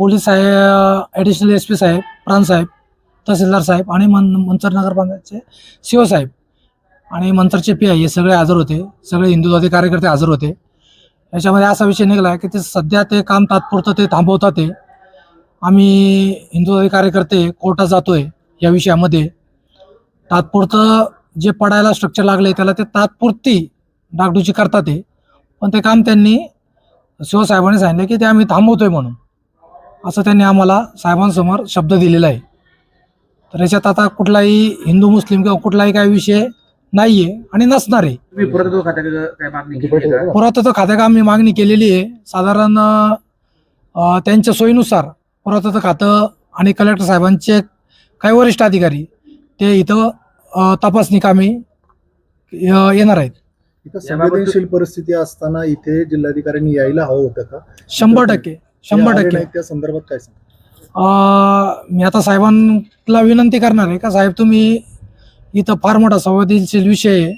Police साहेब additional S P साहेब प्राणसाहेब तहसीलदार साहेब आणि मन मंचर नगरपंचायतचे सी साहेब आणि मंचरचे पी आय हे सगळे हजर होते. सगळे हिंदुत्वादी कार्यकर्ते हजर होते. याच्यामध्ये असा विषय निघाला की ते सध्या ते काम तात्पुरतं ते थांबवतात ते. आम्ही हिंदुत्वादी कार्यकर्ते कोर्टात जातोय या विषयामध्ये. तात्पुरतं जे पडायला स्ट्रक्चर लागले त्याला ते तात्पुरती डागडुजी करतात ते. पण ते काम त्यांनी शिवसाहेबांनी सांगितलं की ते आम्ही थांबवतोय म्हणून. असं त्यांनी आम्हाला साहेबांसमोर शब्द दिलेला आहे. तर याच्यात आता कुठलाही हिंदू मुस्लिम किंवा कुठलाही काही विषय नाही आहे आणि नसणार आहे. पुरातत्व खात्याकडे? पुरातत्व आम्ही मागणी केलेली आहे. साधारण त्यांच्या सोयीनुसार पुरातत्व खातं आणि कलेक्टर साहेबांचे काही वरिष्ठ अधिकारी ते इथं तपासणी कामी येणार आहेत. संवेदनशील परिस्थिती असताना इथे जिल्हाधिकाऱ्यांनी यायला हवं होतं का? शंभर टक्के. शंभर टक्के. त्या संदर्भात काय सांग अ, मी आता साहेबांना विनंती करणार आहे का? साहेब तुम्ही इथं फार मोठा संवेदनशील विषय आहे.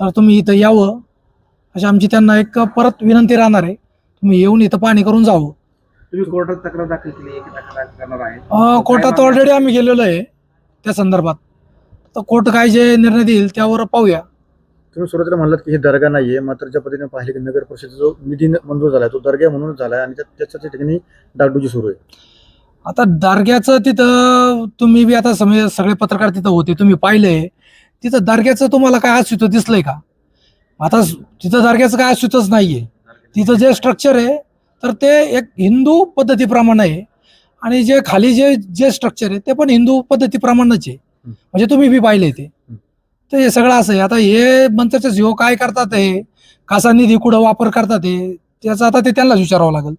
तर तुम्ही इथं यावं. अशी आमची त्यांना एक परत विनंती राहणार आहे. तुम्ही येऊन इथं पाणी करून जावं. तुम्ही कोर्टात तक्रार दाखल केली की तक्रार करणार आहे? अ, कोर्टात ऑलरेडी आम्ही गेलेलो आहे त्या संदर्भात. तर कोर्ट काय जे निर्णय देईल त्यावर पाहूया. तुम्ही सुरुवातीला म्हणलात की हे दर्गा नाहीये मात्र ज्या पद्धतीने पाहिले की नगर परिषदेचा जो निधी मंजूर झालाय तो दर्गा म्हणूनच झालाय आणि त्या- त्याच्या त्या ठिकाणी डागडुजी सुरू आहे. आता दर्ग्याचं तिथं तुम्ही बी आता सगळे सगळे पत्रकार तिथं होते तुम्ही पाहिलंय. तिथं दर्ग्याचं तुम्हाला काय अस्तित्व दिसलंय का? आता स- तिथं दर्ग्याचं काय अस्तित्वच नाहीये. तिथं जे स्ट्रक्चर आहे तर ते एक हिंदू पद्धतीप्रमाणे आहे. आणि जे खाली जे जे स्ट्रक्चर आहे ते पण हिंदू पद्धतीप्रमाणेच आहे. म्हणजे तुम्ही बी पाहिले ते. तर हे सगळं असं आहे. आता हे मंत्रचे जीव काय करतात हे कसा निधी कुठं वापर करतात हे त्याचं आता ते त्यांनाच विचारावं लागेल.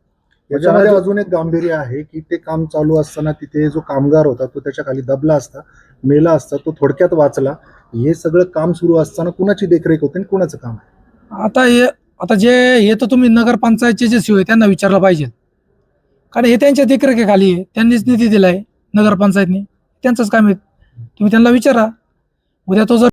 याच्यामध्ये अजून एक गांभीर्य आहे की ते काम चालू असताना तिथे जो कामगार होता तो त्याच्याखाली दबला असता मेला असता तो थोडक्यात वाचला. हे सगळं काम सुरू असताना कुणाची देखरेख होते आणि कुणाचं काम? आहे आता हे आता जे हे तर तुम्ही नगरपंचायतचे जे सीओ आहे त्यांना विचारलं पाहिजे. कारण हे त्यांच्या देखरेखीखाली आहे. त्यांनीच निधी दिलाय नगरपंचायतनी. त्यांचंच काम आहे. तुम्ही त्यांना विचारा. उद्या तो जर